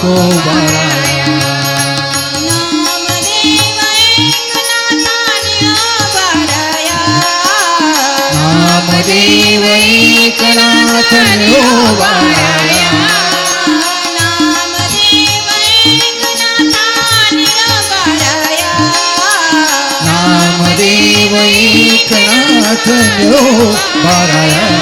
મૂકો નામદેવ એકનાથ વાયા નામદેવ એકનાથ ભરાયા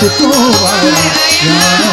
ことは